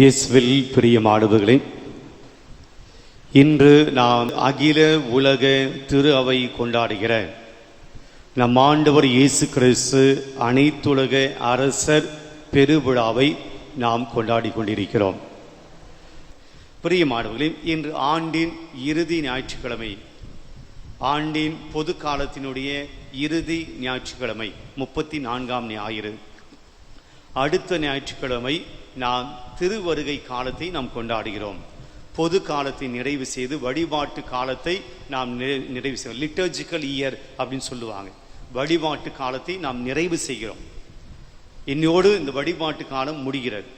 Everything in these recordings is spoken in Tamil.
இயேசுவில் பிரியமானவர்களே இன்று நாம் அகில உலக திரு அவை கொண்டாடுகிற நம் ஆண்டவர் இயேசு கிறிஸ்து அனைத்துலக அரசர் பெருவிழாவை நாம் கொண்டாடி கொண்டிருக்கிறோம். பிரியமானவர்களே இன்று ஆண்டின் இறுதி ஞாயிற்றுக்கிழமை ஆண்டின் பொது காலத்தினுடைய இறுதி ஞாயிற்றுக்கிழமை முப்பத்தி நான்காம் ஞாயிறு. அடுத்த ஞாயிற்றுக்கிழமை நாம் திருவருகை காலத்தை நாம் கொண்டாடுகிறோம். பொது காலத்தை நிறைவு செய்து வழிபாட்டு காலத்தை நாம் நிறைவு செய்வோம். லிட்டர்ஜிக்கல் இயர் அப்படின்னு சொல்லுவாங்க. வழிபாட்டு காலத்தை நாம் நிறைவு செய்கிறோம். இன்னோடு இந்த வழிபாட்டு காலம் முடிகிறது.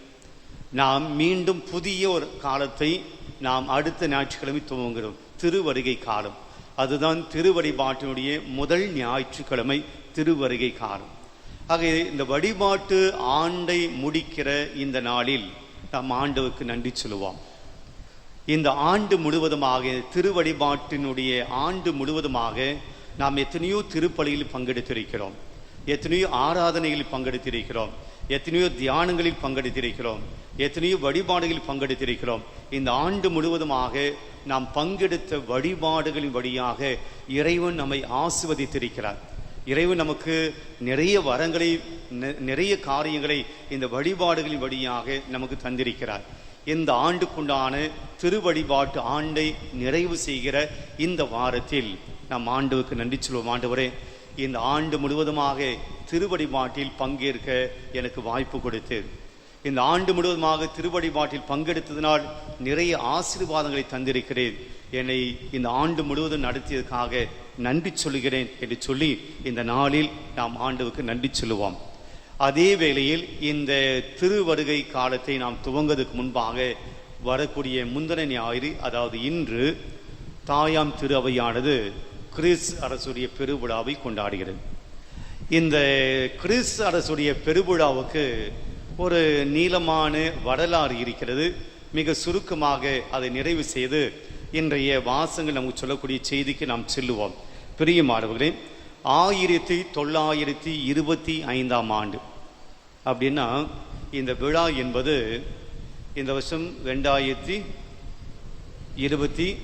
நாம் மீண்டும் புதிய ஒரு காலத்தை நாம் அடுத்த ஞாயிற்றுக்கிழமை துவங்குகிறோம். திருவருகை காலம். அதுதான் திருவழிபாட்டினுடைய முதல் ஞாயிற்றுக்கிழமை திருவருகை காலம். ஆக இந்த வழிபாட்டு ஆண்டை முடிக்கிற இந்த நாளில் நாம் ஆண்டவுக்கு நன்றி சொல்லுவோம். இந்த ஆண்டு முழுவதுமாக திருவழிபாட்டினுடைய ஆண்டு முழுவதுமாக நாம் எத்தனையோ திருப்பலியில் பங்கெடுத்திருக்கிறோம். எத்தனையோ ஆராதனைகளில் பங்கெடுத்திருக்கிறோம். எத்தனையோ தியானங்களில் பங்கெடுத்திருக்கிறோம். எத்தனையோ வழிபாடுகளில் பங்கெடுத்திருக்கிறோம். இந்த ஆண்டு முழுவதுமாக நாம் பங்கெடுத்த வழிபாடுகளின் வழியாக இறைவன் நம்மை ஆசிர்வதித்திருக்கிறார். இறைவன் நமக்கு நிறைய வரங்களை நிறைய காரியங்களை இந்த வழிபாடுகளின் வழியாக நமக்கு தந்திருக்கிறார். இந்த ஆண்டுக்குண்டான திருவழிபாட்டு ஆண்டை நிறைவு செய்கிற இந்த வாரத்தில் நம் ஆண்டவுக்கு நன்றி சொல்வோம். ஆண்டவரே இந்த ஆண்டு முழுவதுமாக திருவழிபாட்டில் பங்கேற்க எனக்கு வாய்ப்பு கொடுத்து இந்த ஆண்டு முழுவதுமாக திருவழிபாட்டில் பங்கெடுத்ததினால் நிறைய ஆசீர்வாதங்களை தந்திருக்கிறேன். என்னை இந்த ஆண்டு முழுவதும் நடத்தியதற்காக நன்றி சொல்லுகிறேன் என்று சொல்லி இந்த நாளில் நாம் ஆண்டவுக்கு நன்றி சொல்லுவோம். அதே வேளையில் இந்த திருவருகை காலத்தை நாம் துவங்குவதற்கு முன்பாக வரக்கூடிய முந்தன ஞாயிறு அதாவது இன்று தாயாம் திரு அவையானது கிறிஸ் அரசுடைய பெருவிழாவை கொண்டாடுகிறது. இந்த கிறிஸ் அரசுடைய பெருவிழாவுக்கு ஒரு நீளமான வரலாறு இருக்கிறது. மிக சுருக்கமாக அதை நிறைவு செய்து இன்றைய வாசங்கள் நமக்கு சொல்லக்கூடிய செய்திக்கு நாம் செல்லுவோம். பெரிய மாணவர்களே ஆயிரத்தி தொள்ளாயிரத்தி இருபத்தி ஐந்தாம் ஆண்டு. அப்படின்னா இந்த விழா என்பது இந்த வருஷம் ரெண்டாயிரத்தி இருபத்தி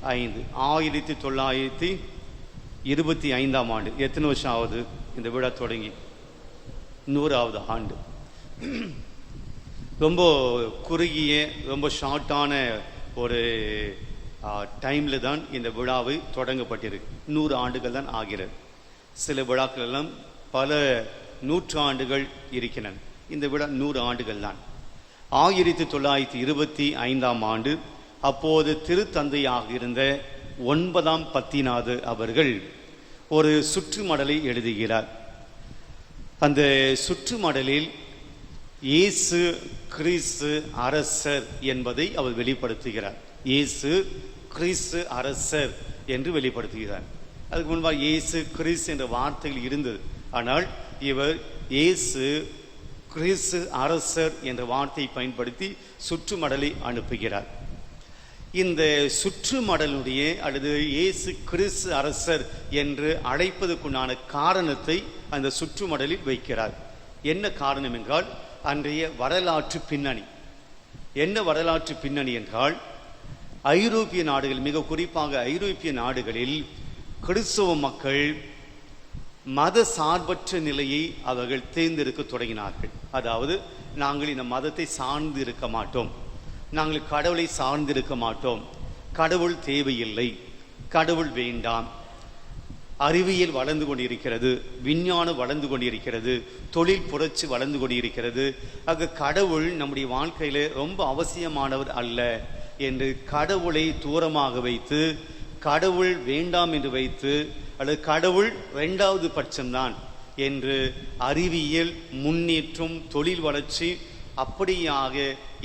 ஐந்து. ஆயிரத்தி தொள்ளாயிரத்தி இருபத்தி ஐந்தாம் ஆண்டு. எத்தனை வருஷம் ஆகுது இந்த விழா தொடங்கி? நூறாவது ஆண்டு. ரொம்ப குறுகிய ரொம்ப ஷார்ட்டான ஒரு டைமில் தான் இந்த விழாவை தொடங்கப்பட்டிருக்கு. நூறு ஆண்டுகள் தான் ஆகிறது. சில விழாக்கள் எல்லாம் பல நூற்றாண்டுகள் இருக்கின்றன. இந்த விழா நூறு ஆண்டுகள் தான். ஆயிரத்தி தொள்ளாயிரத்தி இருபத்தி ஐந்தாம் ஆண்டு அப்போது திருத்தந்தையாக இருந்த ஒன்பதாம் பத்திநாது அவர்கள் ஒரு சுற்றுமடலை எழுதுகிறார். அந்த சுற்றுமடலில் இயேசு கிறிஸ்து அரசர் என்பதை அவர் வெளிப்படுத்துகிறார். இயேசு கிறிஸ்து அரசர் என்று வெளிப்படுத்துகிறார். அதுக்கு முன்பாக இயேசு கிறிஸ் என்ற வார்த்தையில் இருந்தது. ஆனால் இவர் இயேசு கிறிஸ்து அரசர் என்ற வார்த்தையை பயன்படுத்தி சுற்றுமடலை அனுப்புகிறார். இந்த சுற்றுமடலுடைய அல்லது இயேசு கிறிஸ்து அரசர் என்று அழைப்பதற்குண்டான காரணத்தை அந்த சுற்றுமடலில் வைக்கிறார். என்ன காரணம் என்றால் அன்றைய வரலாற்று பின்னணி. என்ன வரலாற்று பின்னணி என்றால் ஐரோப்பிய நாடுகள் மிக குறிப்பாக ஐரோப்பிய நாடுகளில் கிறிஸ்தவ மக்கள் மத சார்பற்ற நிலையை அவர்கள் தேர்ந்தெடுக்க தொடங்கினார்கள். அதாவது நாங்கள் இந்த மதத்தை சார்ந்து இருக்க மாட்டோம். நாங்கள் கடவுளை சார்ந்திருக்க மாட்டோம். கடவுள் தேவையில்லை. கடவுள் வேண்டாம். அறிவியல் வளர்ந்து கொண்டிருக்கிறது. விஞ்ஞானம் வளர்ந்து கொண்டிருக்கிறது. தொழில் புரட்சி வளர்ந்து கொண்டிருக்கிறது. ஆக கடவுள் நம்முடைய வாழ்க்கையில் ரொம்ப அவசியமானவர் அல்ல. என்று கடவுளை தூரமாக வைத்து கடவுள் வேண்டாம் என்று வைத்து அல்லது கடவுள் இரண்டாவது பட்சம்தான் என்று அறிவியல் முன்னேற்றம் தொழில் வளர்ச்சி அப்படியாக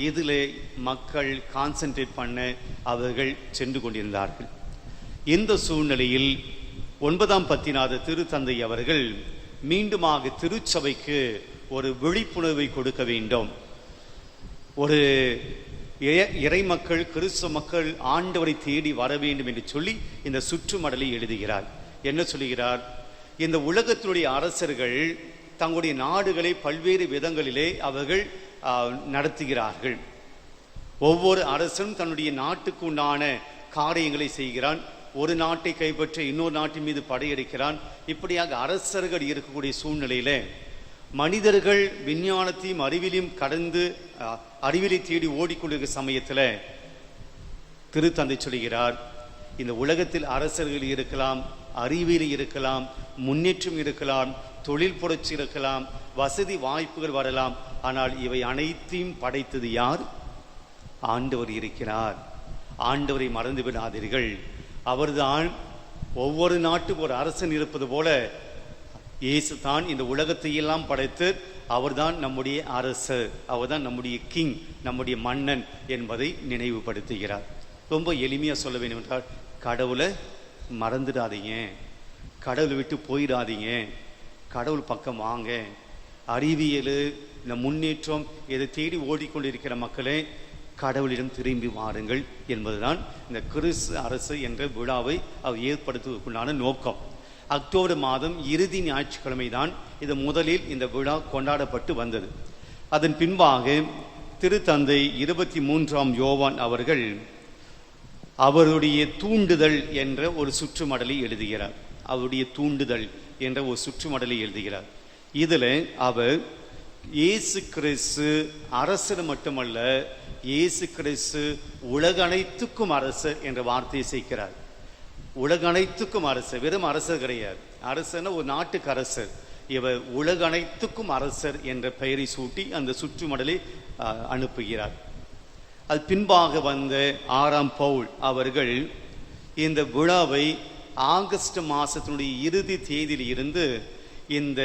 இதில் மக்கள் கான்சென்ட்ரேட் பண்ண அவர்கள் சென்று கொண்டிருந்தார்கள். இந்த சூழ்நிலையில் ஒன்பதாம் பத்திநாத திருத்தந்தை அவர்கள் மீண்டுமாக திருச்சபைக்கு ஒரு விழிப்புணர்வை கொடுக்க வேண்டும். ஒரு இறை- இறைமக்கள் கிறிஸ்தவ மக்கள் ஆண்டவரை தேடி வர வேண்டும் என்று சொல்லி இந்த சுற்றுமடலை எழுதுகிறார். என்ன சொல்லுகிறார்? இந்த உலகத்தினுடைய அரசர்கள் தங்களுடைய நாடுகளை பல்வேறு விதங்களிலே அவர்கள் நடத்துகிறார்கள். ஒவ்வொரு அரசனும் தன்னுடைய நாட்டுக்கு உண்டான காரியங்களை செய்கிறான். ஒரு நாட்டை கைப்பற்ற இன்னொரு நாட்டின் மீது படையெடுக்கிறான். இப்படியாக அரசர்கள் இருக்கக்கூடிய சூழ்நிலையில மனிதர்கள் விஞ்ஞானத்தையும் அறிவிலையும் கடந்து அறிவிலை தேடி ஓடிக்கொண்டிருக்கிற சமயத்தில் திருத்தந்தை சொல்கிறார் இந்த உலகத்தில் அரசர்கள் இருக்கலாம் அறிவியல் இருக்கலாம் முன்னேற்றம் இருக்கலாம் தொழில் புரட்சி இருக்கலாம் வசதி வாய்ப்புகள் வரலாம் ஆனால் இவை அனைத்தையும் படைத்தது யார்? ஆண்டவர் இருக்கிறார். ஆண்டவரை மறந்து விடாதீர்கள். அவர்தான் ஒவ்வொரு நாட்டுக்கு ஒரு அரசன் இருப்பது போல இயேசு தான் இந்த உலகத்தையெல்லாம் படைத்து அவர்தான் நம்முடைய அரசு அவர்தான் நம்முடைய கிங் நம்முடைய மன்னன் என்பதை நினைவுபடுத்துகிறார். ரொம்ப எளிமையாக சொல்ல வேண்டும் என்றால் கடவுளை மறந்துடாதீங்க. கடவுளை விட்டு போயிடாதீங்க. கடவுள் பக்கம் வாங்க. அறிவியல் இந்த முன்னேற்றம் இதை தேடி ஓடிக்கொண்டிருக்கிற மக்களே கடவுளிடம் திரும்பி வாருங்கள் என்பதுதான் இந்த கிறிஸ்து அரசு என்ற விழாவை அவர் ஏற்படுத்துவதற்குண்டான நோக்கம். அக்டோபர் மாதம் இறுதி ஞாயிற்றுக்கிழமை தான் இது முதலில் இந்த விழா கொண்டாடப்பட்டு வந்தது. அதன் பின்பாக திருத்தந்தை இருபத்தி மூன்றாம் யோவான் அவர்கள் அவருடைய தூண்டுதல் என்ற ஒரு சுற்றுமடலை எழுதுகிறார். அவருடைய தூண்டுதல் என்ற ஒரு சுற்றுமடலை எழுதுகிறார். இதில் அவர் இயேசு கிறிஸ்து அரசர் மட்டுமல்ல இயேசு கிறிஸ்து உலக அனைத்துக்கும் அரசர் என்ற வார்த்தையை சேர்க்கிறார். உலக அனைத்துக்கும் அரசர் வெறும் அரசர் கிடையாது. அரசர்னா ஒரு நாட்டுக்கு அரசர் இவர் உலக அனைத்துக்கும் அரசர் என்ற பெயரை சூட்டி அந்த சுற்றுமடலை அனுப்புகிறார். அது பின்பாக வந்த ஆறாம் பவுல் அவர்கள் இந்த விழாவை ஆகஸ்ட் மாதத்தினுடைய இறுதி தேதியில் இருந்து இந்த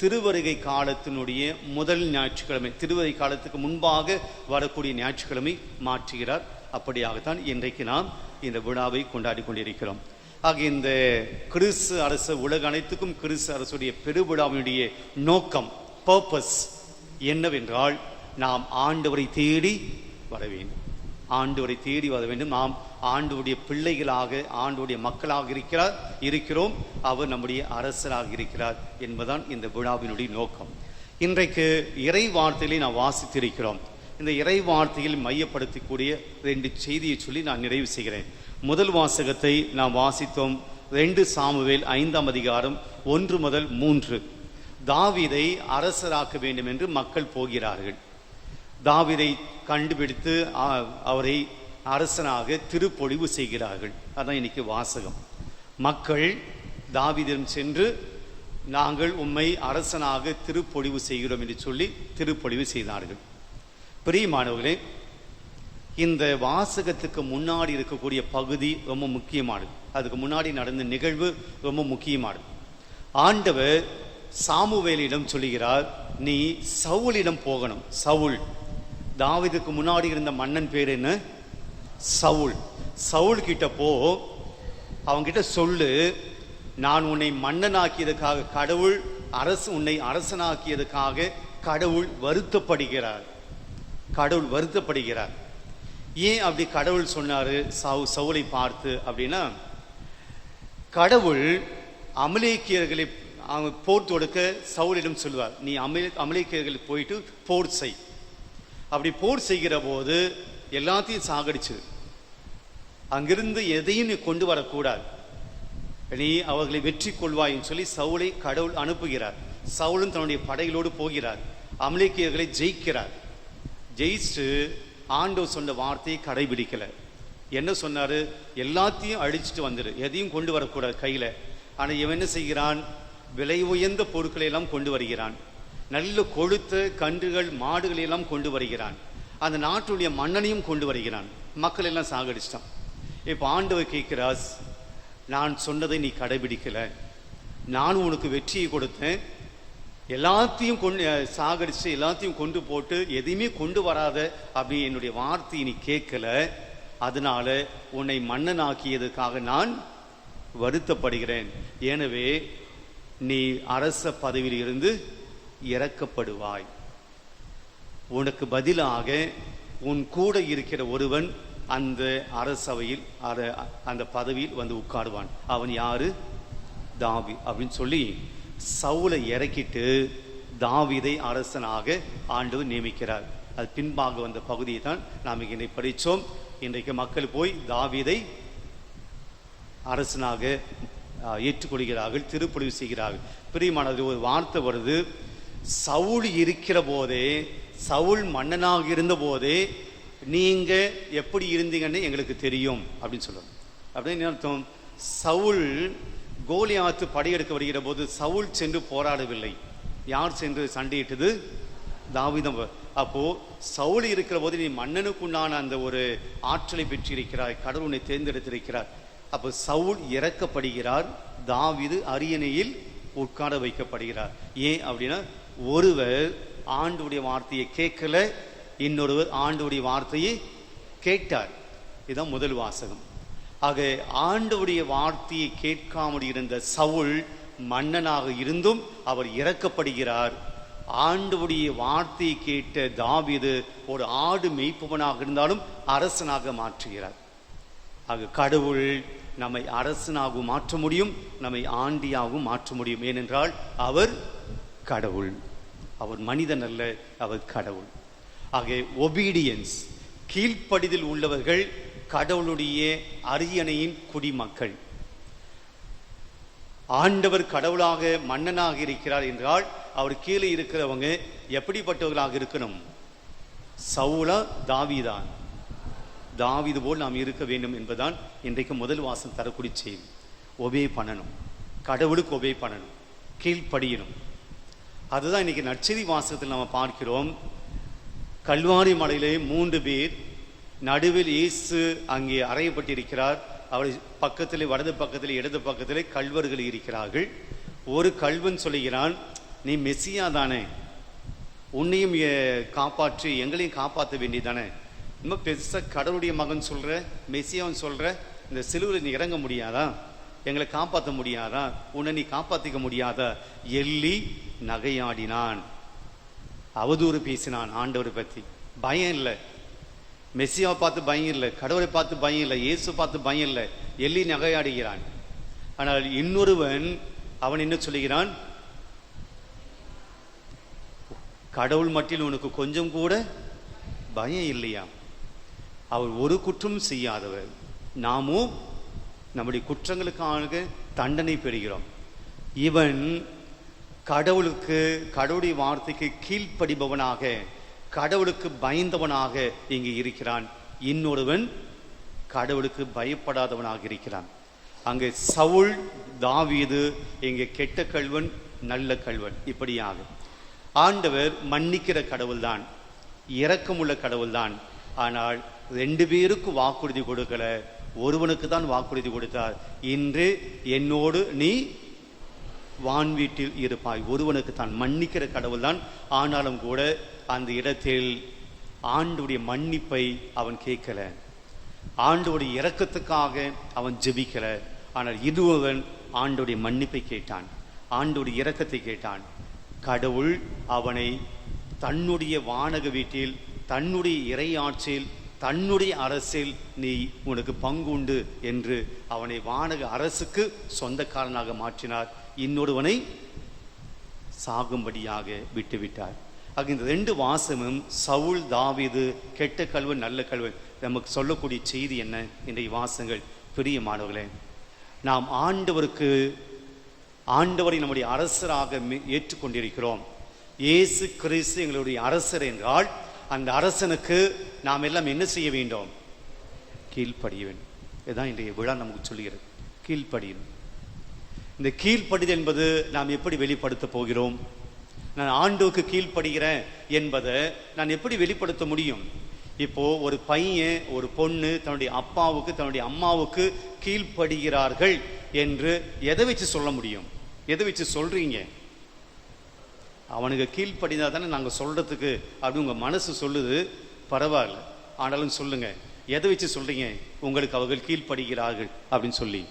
திருவருகை காலத்தினுடைய முதல் ஞாயிற்றுக்கிழமை திருவருகை காலத்துக்கு முன்பாக வரக்கூடிய ஞாயிற்றுக்கிழமை மாற்றுகிறார். அப்படியாகத்தான் இன்றைக்கு நாம் இந்த விழாவை கொண்டாடி கொண்டிருக்கிறோம். ஆக இந்த கிறிஸ்து அரசு உலக அனைத்துக்கும் கிறிஸ்து அரசுடைய பெருவிழாவினுடைய நோக்கம் பர்பஸ் என்னவென்றால் நாம் ஆண்டவரை தேடி வர வேண்டும். ஆண்டவரை தேடி வர வேண்டும். நாம் ஆண்டவருடைய பிள்ளைகளாக ஆண்டவருடைய மக்களாக இருக்கிறார் இருக்கிறோம். அவர் நம்முடைய அரசராக இருக்கிறார் என்பதுதான் இந்த விழாவினுடைய நோக்கம். இன்றைக்கு இறை வார்த்தையிலே நாம் வாசித்திருக்கிறோம். இந்த இறை வார்த்தையில் மையப்படுத்தக்கூடிய ரெண்டு செய்தியை சொல்லி நான் நிறைவு செய்கிறேன். முதல் வாசகத்தை நாம் வாசித்தோம். ரெண்டு சாமுவேல் ஐந்தாம் அதிகாரம் ஒன்று முதல் மூன்று. தாவிதை அரசராக்க வேண்டும் என்று மக்கள் போகிறார்கள். தாவிதை கண்டுபிடித்து அவரை அரசனாக திருப்பொழிவு செய்கிறார்கள். அதான் இன்னைக்கு வாசகம். மக்கள் தாவிதம் சென்று நாங்கள் உம்மை அரசனாக திருப்பொழிவு செய்கிறோம் என்று சொல்லி திருப்பொழிவு செய்தார்கள். பிரியமானவர்களே இந்த வாசகத்துக்கு முன்னாடி இருக்கக்கூடிய பகுதி ரொம்ப முக்கியமானது. அதுக்கு முன்னாடி நடந்த நிகழ்வு ரொம்ப முக்கியமானது. ஆண்டவர் சாமுவேலிடம் சொல்லுகிறார் நீ சவுலிடம் போகணும். சவுல். தாவிதுக்கு முன்னாடி இருந்த மன்னன் பேர் என்ன? சவுல். சவுல் கிட்ட போ. அவங்கிட்ட சொல்லு நான் உன்னை மன்னனாக்கியதுக்காக கடவுள் அரசு உன்னை அரசனாக்கியதுக்காக கடவுள் வருத்தப்படுகிறார். கடவுள் வருத்தப்படுகிறார். ஏன் அப்படி கடவுள் சொன்னார்? சவு சவுலை பார்த்து அப்படின்னா கடவுள் அமலேக்கியர்களை அவங்க போர் தொடுக்க சவுலிடம் சொல்லுவார். நீ அமலே அமலேக்கியர்களுக்கு போயிட்டு போர் செய். அப்படி போர் செய்கிற போது எல்லாத்தையும் சாகடிச்சு. அங்கிருந்து எதையும் நீ கொண்டு வரக்கூடாது. நீ அவர்களை வெற்றி கொள்வாயின்னு சொல்லி சவுலை கடவுள் அனுப்புகிறார். சவுலும் தன்னுடைய படைகளோடு போகிறார். அமலேக்கியர்களை ஜெயிக்கிறார். ஜெயிச்சு ஆண்டவர் சொன்ன வார்த்தையை கடைபிடிக்கல. என்ன சொன்னார்? எல்லாத்தையும் அழிச்சிட்டு வந்துடு எதையும் கொண்டு வரக்கூடாது கையில். ஆனால் இவன் என்ன செய்கிறான்? விலை உயர்ந்த பொருட்களை எல்லாம் கொண்டு வருகிறான். நல்ல கொழுத்த கன்றுகள் மாடுகளை எல்லாம் கொண்டு வருகிறான். அந்த நாட்டுடைய மன்னனையும் கொண்டு வருகிறான். மக்கள் எல்லாம் சாகடிச்சிட்டான். இப்போ ஆண்டவர் கேட்கிறாஸ் நான் சொன்னதை நீ கடைபிடிக்கலை. நான் உனக்கு வெற்றியை கொடுத்தேன். எல்லாத்தையும் கொண்டு சாகடித்து எல்லாத்தையும் கொண்டு போட்டு எதையுமே கொண்டு வராத அப்படி என்னுடைய வார்த்தை நீ கேட்கல. அதனால உன்னை மன்னனாக்கியதுக்காக நான் வருத்தப்படுகிறேன். எனவே நீ அரச பதவியில் இருந்து இறக்கப்படுவாய். உனக்கு பதிலாக உன் கூட இருக்கிற ஒருவன் அந்த அரசவையில் அந்த பதவியில் வந்து உட்காருவான். அவன் யாரு? தாவி அப்படின்னு சொல்லி சவுலை இறக்கிட்டு தாவிதை அரசனாக ஆண்டவர் நியமிக்கிறார். அது பின்பாக வந்த பகுதியை தான் நாம் இங்கே படித்தோம். இன்றைக்கு மக்கள் போய் தாவீதை அரசனாக ஏற்றுக்கொள்கிறார்கள் திருப்பொழிவு செய்கிறார்கள். பிரியமானது ஒரு வார்த்தை வருது. சவுல் இருக்கிற போதே சவுல் மன்னனாக இருந்த போதே நீங்க எப்படி இருந்தீங்கன்னு எங்களுக்கு தெரியும் அப்படின்னு சொல்லுவாங்க. அப்படின்னு அர்த்தம்? சவுல் கோலியாத்து படையெடுக்க வருகிற போது சவுல் சென்று போராடவில்லை. யார் சென்று சண்டையிட்டது? தாவிதம் அப்போ சவுல் இருக்கிற போது நீ மன்னனுக்குண்டான அந்த ஒரு ஆற்றலை பெற்றிருக்கிறாய் கடவுள் உன்னை தேர்ந்தெடுத்திருக்கிறார். அப்போ சவுல் இறக்கப்படுகிறார் தாவிது அரியணையில் உட்கார வைக்கப்படுகிறார். ஏன் அப்படின்னா ஒருவர் ஆண்டுடைய வார்த்தையை கேட்கல இன்னொருவர் ஆண்டுடைய வார்த்தையை கேட்டார். இதுதான் முதல் வாசகம். ஆக ஆண்டவுடைய வார்த்தையை கேட்காமல் இருந்த சவுல் மன்னனாக இருந்தும் அவர் இறக்கப்படுகிறார் ஆண்டவுடைய வார்த்தையை கேட்ட தாவிது ஒரு ஆடு மெய்ப்பவனாக இருந்தாலும் அரசனாக மாற்றுகிறார். ஆக கடவுள் நம்மை அரசனாகவும் மாற்ற முடியும் நம்மை ஆண்டியாகவும் மாற்ற முடியும். ஏனென்றால் அவர் கடவுள். அவர் மனிதன் அல்ல அவர் கடவுள். ஆக ஒபீடியன்ஸ் கீழ்ப்படிதல் உள்ளவர்கள் கடவுளுடைய அரியணையின் குடிமக்கள். ஆண்டவர் கடவுளாக மன்னனாக இருக்கிறார் என்றால் அவர் கீழே இருக்கிறவங்க எப்படிப்பட்டவர்களாக இருக்கணும்? சவுலா தாவிதான். தாவிது போல் நாம் இருக்க வேண்டும் என்பதுதான் இன்றைக்கு முதல் வாசம் தரக்கூடிய செய்தி ஒபே பண்ணணும். கடவுளுக்கு ஒபே பண்ணணும். கீழ்ப்படியணும். அதுதான் இன்னைக்கு நற்செய்தி வாசகத்தில் நம்ம பார்க்கிறோம். கல்வாரி மலையிலே மூன்று பேர் நடுவில் இயேசு அங்கே அறையப்பட்டிருக்கிறார். அவரை பக்கத்தில் வலது பக்கத்தில் இடது பக்கத்தில் கல்வர்கள் இருக்கிறார்கள். ஒரு கல்வன் சொல்லுகிறான் நீ மெஸ்ஸியா தானே? உன்னையும் காப்பாற்றி எங்களையும் காப்பாற்ற வேண்டியதானே இன்னும் பெருசாக கடவுளுடைய மகன் சொல்கிற மெஸ்ஸியாவும் சொல்கிற இந்த சிலுவில் நீ இறங்க முடியாதா? எங்களை காப்பாற்ற முடியாதா? உன்னை நீ காப்பாற்றிக்க முடியாத? எள்ளி நகையாடினான். அவதூறு பேசினான் ஆண்டவரை பற்றி பயம் இல்லை. மெஸ்ஸியாவை பார்த்து பயம் இல்லை கடவுளை பார்த்து பயம் இல்லை இயேசு பார்த்து பயம் இல்லை. எள்ளி நகையாடுகிறான். ஆனால் இன்னொருவன் அவன் என்ன சொல்லுகிறான்? கடவுள் மட்டில் உனக்கு கொஞ்சம் கூட பயம் இல்லையா? அவர் ஒரு குற்றம் செய்யாதவர். நாமும் நம்முடைய குற்றங்களுக்காக தண்டனை பெறுகிறோம். இவன் கடவுளுக்கு கடவுளுடைய வார்த்தைக்கு கீழ்ப்படிபவனாக கடவுளுக்கு பயந்தவனாக இங்கு இருக்கிறான். இன்னொருவன் கடவுளுக்கு பயப்படாதவனாக இருக்கிறான். அங்கே சவுல் தாவீது இங்கே கெட்ட கல்வன் நல்ல கல்வன் இப்படியாக. ஆண்டவர் மன்னிக்கிற கடவுள்தான். இரக்கமுள்ள கடவுள்தான். ஆனால் ரெண்டு பேருக்கு வாக்குறுதி கொடுக்கல. ஒருவனுக்கு தான் வாக்குறுதி கொடுத்தார். இன்று என்னோடு நீ வான் வீட்டில் இருப்பாய். ஒருவனுக்கு தான். மன்னிக்கிற கடவுள்தான். ஆனாலும் கூட அந்த இடத்தில் ஆண்டுடைய மன்னிப்பை அவன் கேட்கல. ஆண்டுடைய இறக்கத்துக்காக அவன் ஜெபிக்கல. ஆனால் இதுவன் ஆண்டுடைய மன்னிப்பை கேட்டான். ஆண்டுடைய இறக்கத்தை கேட்டான். கடவுள் அவனை தன்னுடைய வானக வீட்டில் தன்னுடைய இறையாட்சியில் தன்னுடைய அரசில் நீ உனக்கு பங்குண்டு என்று அவனை வானக அரசுக்கு சொந்தக்காரனாக மாற்றினார். இன்னொருவனை சாகும்படியாக விட்டுவிட்டார். ஆக இந்த ரெண்டு வாசமும் சவுல் தாவீது கெட்ட கல்வன் நல்ல கல்வன் நமக்கு சொல்லக்கூடிய செய்தி என்ன? இன்றைய வாசங்கள். பிரியமானவர்களே நாம் ஆண்டவருக்கு ஆண்டவரை நம்முடைய அரசராக ஏற்றுக்கொண்டிருக்கிறோம். இயேசு கிறிஸ்து எங்களுடைய அரசர் என்றால் அந்த அரசனுக்கு நாம் எல்லாம் என்ன செய்ய வேண்டும்? கீழ்ப்படிய வேண்டும் இதுதான் இன்றைய விழா நமக்கு சொல்லுகிறது. கீழ்ப்படியும் இந்த கீழ்ப்படிதல் என்பது நாம் எப்படி வெளிப்படுத்த போகிறோம்? நான் ஆண்டோக்கு கீழ்ப்படுகிறேன் என்பதை நான் எப்படி வெளிப்படுத்த முடியும்? இப்போ ஒரு பையன் ஒரு பொண்ணு தன்னுடைய அப்பாவுக்கு தன்னுடைய அம்மாவுக்கு கீழ்ப்படுகிறார்கள் என்று எதை வச்சு சொல்ல முடியும்? எதை வச்சு சொல்றீங்க? அவனுக்கு கீழ்ப்படிந்தா தானே நாங்கள் சொல்றதுக்கு அப்படி உங்க மனசு சொல்லுது. பரவாயில்ல. ஆனாலும் சொல்லுங்க. எதை வச்சு சொல்றீங்க? உங்களுக்கு அவர்கள் கீழ்ப்படுகிறார்கள் அப்படின்னு சொல்லி.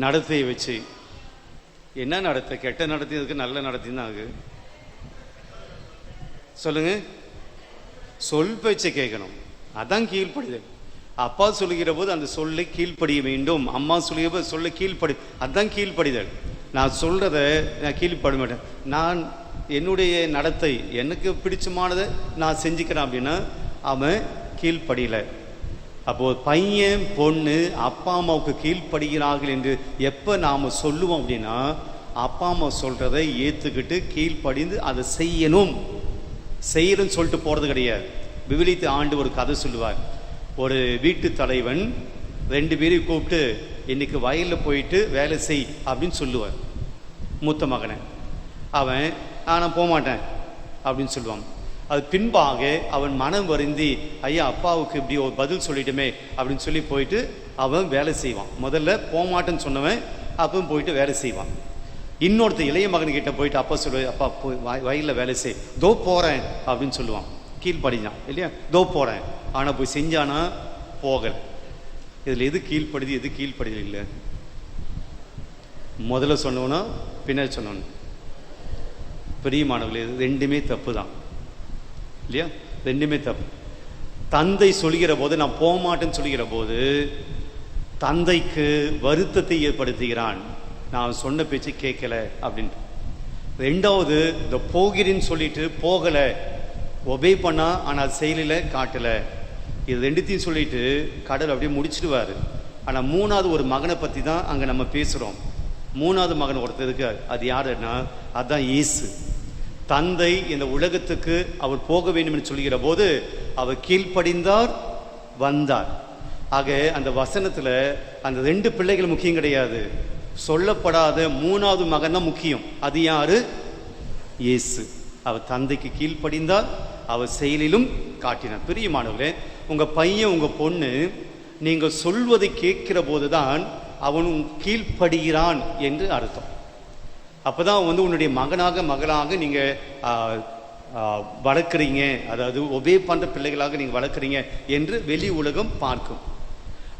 நடத்தையை வச்சு. என்ன நடத்தை? கெட்ட நடத்தியதுக்கு நல்ல நடத்தி தான் ஆகுது சொல்லுங்க. சொல் பேச்சை கேட்கணும். அதான் கீழ்ப்படிதல். அப்பா சொல்லுகிற போது அந்த சொல்லை கீழ்ப்படிய வேண்டும். அம்மா சொல்லுகிற போது சொல்ல கீழ்ப்படி அதான் கீழ்ப்படிதல். நான் சொல்கிறத நான் கீழ்ப்பட மாட்டேன். நான் என்னுடைய நடத்தை எனக்கு பிடிச்சமானதை நான் செஞ்சுக்கிறேன் அப்படின்னா அவன் கீழ்ப்படியலை. அப்போ பையன் பொண்ணு அப்பா அம்மாவுக்கு கீழ்ப்படுகிறார்கள் என்று எப்போ நாம் சொல்லுவோம் அப்படின்னா அப்பா அம்மா சொல்றதை ஏற்றுக்கிட்டு கீழ்ப்படிந்து அதை செய்யணும். செய்யணும்னு சொல்லிட்டு போகிறது கிடையாது. விவிலித்து ஆண்டு ஒரு கதை சொல்லுவார். ஒரு வீட்டு தலைவன் ரெண்டு பேரையும் கூப்பிட்டு இன்னைக்கு வயலில் போயிட்டு வேலை செய் அப்படின்னு சொல்லுவார். மூத்த மகனை. அவன் நான் போக மாட்டேன் அப்படின்னு சொல்லுவான். அது பின்பாக அவன் மனம் வருந்தி ஐயா அப்பாவுக்கு இப்படி ஒரு பதில் சொல்லிட்டுமே அப்படின்னு சொல்லி போயிட்டு அவன் வேலை செய்வான். முதல்ல போகமாட்டேன்னு சொன்னவன் அப்பவும் போயிட்டு வேலை செய்வான். இன்னொருத்த இளைய மகன்கிட்ட போயிட்டு அப்பா சொல்லுவார் அப்பா போய் வய- வேலை செய். தோ போகிறேன் அப்படின்னு சொல்லுவான். கீழ்ப்படிஞ்சான் இல்லையா? தோ போகிறேன் ஆனால் போய் செஞ்சானா? போகல. இதில் எது கீழ்ப்படுது எது கீழ்ப்படுது இல்லை. முதல்ல சொன்னோன்னா பின்னாடி சொன்னவன். பெரிய இது ரெண்டுமே தப்பு தான் இல்லையா? ரெண்டுமே தப்பு. தந்தை சொல்கிற போது நான் போக மாட்டேன்னு சொல்கிற போது தந்தைக்கு வருத்தத்தை ஏற்படுத்துகிறான். நான் சொன்ன பேச்சு கேட்கல அப்படின்ட்டு. ரெண்டாவது இந்த போகிறேன்னு சொல்லிட்டு போகலை. ஒபே பண்ணா ஆனால் செயலில் காட்டலை. இது ரெண்டுத்தையும் சொல்லிட்டு கடல் அப்படியே முடிச்சிடுவார். ஆனால் மூணாவது ஒரு மகனை பற்றி தான் அங்கே நம்ம பேசுகிறோம் மூணாவது மகன் ஒருத்தர் இருக்கார். அது யாருன்னா அதுதான் இயேசு. தந்தை இந்த உலகத்துக்கு அவர் போக வேண்டும் என்று சொல்கிற போது அவர் கீழ்ப்படிந்தார் வந்தார். ஆக அந்த வசனத்தில் அந்த ரெண்டு பிள்ளைகள் முக்கியம் கிடையாது. சொல்லப்படாத மூணாவது மகன் தான் முக்கியம். அது யாரு? இயேசு. அவர் தந்தைக்கு கீழ்ப்படிந்தார் அவர் செயலிலும் காட்டினார். பிரியமானவர்களே உங்கள் பையன் உங்கள் பொண்ணு நீங்கள் சொல்வதை கேட்கிற போதுதான் அவன் கீழ்ப்படுகிறான் என்று அர்த்தம். அப்போ தான் வந்து உன்னுடைய மகனாக மகளாக நீங்கள் வளர்க்குறீங்க. அதாவது ஒபே பண்ணுற பிள்ளைகளாக நீங்கள் வளர்க்குறீங்க என்று வெளி உலகம் பார்க்கும்.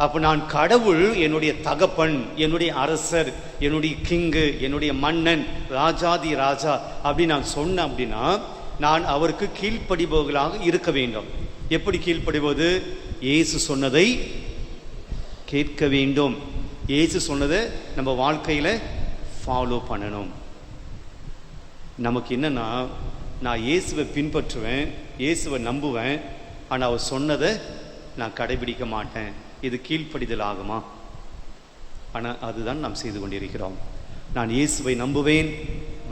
அப்போ நான் கடவுள் என்னுடைய தகப்பன் என்னுடைய அரசர் என்னுடைய கிங்கு என்னுடைய மன்னன் ராஜாதி ராஜா அப்படி நான் சொன்னேன் அப்படின்னா நான் அவருக்கு கீழ்ப்படிபவர்களாக இருக்க வேண்டும். எப்படி கீழ்ப்படிவது? இயேசு சொன்னதை கேட்க வேண்டும். இயேசு சொன்னதை நம்ம வாழ்க்கையில் ஃபாலோ பண்ணணும். நமக்கு என்னன்னா நான் இயேசுவை பின்பற்றுவேன் இயேசுவை நம்புவேன் ஆனால் அவர் சொன்னதை நான் கடைபிடிக்க மாட்டேன். இது கீழ்ப்படிதல் ஆகுமா? ஆனால் அதுதான் நாம் செய்து கொண்டிருக்கிறோம். நான் இயேசுவை நம்புவேன்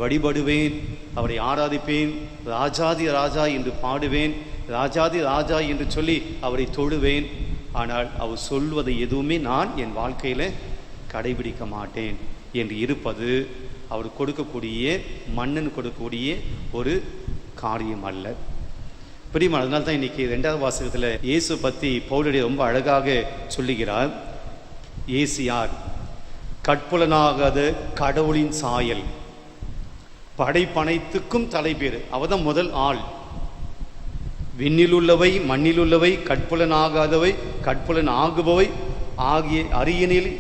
வழிபடுவேன் அவரை ஆராதிப்பேன் ராஜாதி ராஜா என்று பாடுவேன் ராஜாதி ராஜா என்று சொல்லி அவரை தொழுவேன். ஆனால் அவர் சொல்வதை எதுவுமே நான் என் வாழ்க்கையில் கடைபிடிக்க மாட்டேன். என்று இருப்பது அவர் கொடுக்கக்கூடிய மன்னன் கொடுக்கக்கூடிய ஒரு காரியம் அல்ல. பிரியமான அதனால தான் இன்னைக்கு ரெண்டாவது வாசகத்தில் இயேசு பற்றி பவுலடி ரொம்ப அழகாக சொல்லுகிறார். இயேசு யார்? கற்புலனாகாத கடவுளின் சாயல். படைப்பனைத்துக்கும் தலைபேறு. அவதான் முதல் ஆள். விண்ணிலுள்ளவை மண்ணிலுள்ளவை கட்புலனாகாதவை கற்புலன் ஆகுபவை ஆகிய அரியணில்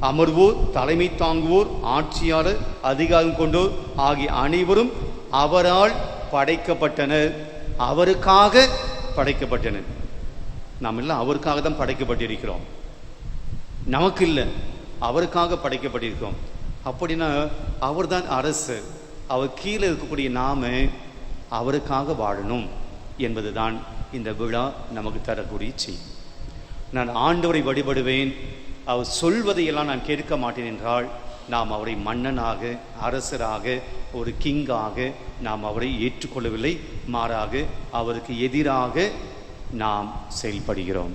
அமர்வோர் தலைமை தாங்குவோர் ஆட்சியாளர் அதிகாரம் கொண்டோர் ஆகிய அனைவரும் அவரால் படைக்கப்பட்டனர். அவருக்காக படைக்கப்பட்டனர். நாம் எல்லாம் அவருக்காக தான் படைக்கப்பட்டிருக்கிறோம். நமக்கு இல்லை அவருக்காக படைக்கப்பட்டிருக்கோம் அப்படின்னா அவர்தான் அரசு. அவர் கீழே இருக்கக்கூடிய நாம அவருக்காக வாழணும் என்பதுதான் இந்த விழா நமக்கு தரக்கூடிய செய்தி. நான் ஆண்டவரை வழிபடுவேன். அவர் சொல்வதையெல்லாம் நான் கேட்க மாட்டேன் என்றால் நாம் அவரை மன்னனாக அரசராக ஒரு கிங்காக நாம் அவரை ஏற்றுக்கொள்ளவில்லை. மாறாக அவருக்கு எதிராக நாம் செயல்படுகிறோம்.